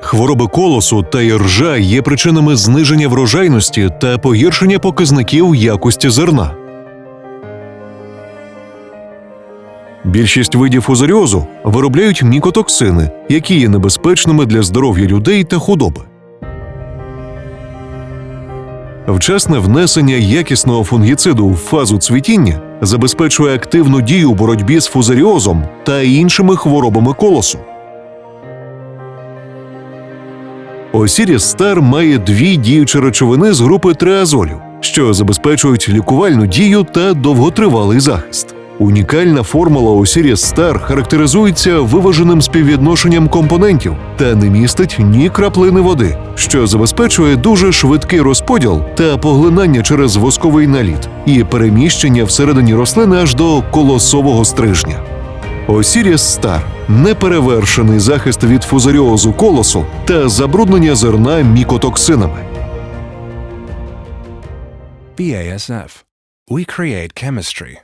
Хвороби колосу та іржа є причинами зниження врожайності та погіршення показників якості зерна. Більшість видів фузаріозу виробляють мікотоксини, які є небезпечними для здоров'я людей та худоби. Вчасне внесення якісного фунгіциду в фазу цвітіння забезпечує активну дію у боротьбі з фузаріозом та іншими хворобами колосу. Осіріс Стар має дві діючі речовини з групи триазолів, що забезпечують лікувальну дію та довготривалий захист. Унікальна формула Осіріс Стар характеризується виваженим співвідношенням компонентів та не містить ні краплини води, що забезпечує дуже швидкий розподіл та поглинання через восковий наліт і переміщення всередині рослини аж до колосового стрижня. Осіріс Стар неперевершений захист від фузаріозу колосу та забруднення зерна мікотоксинами. BASF. We create chemistry.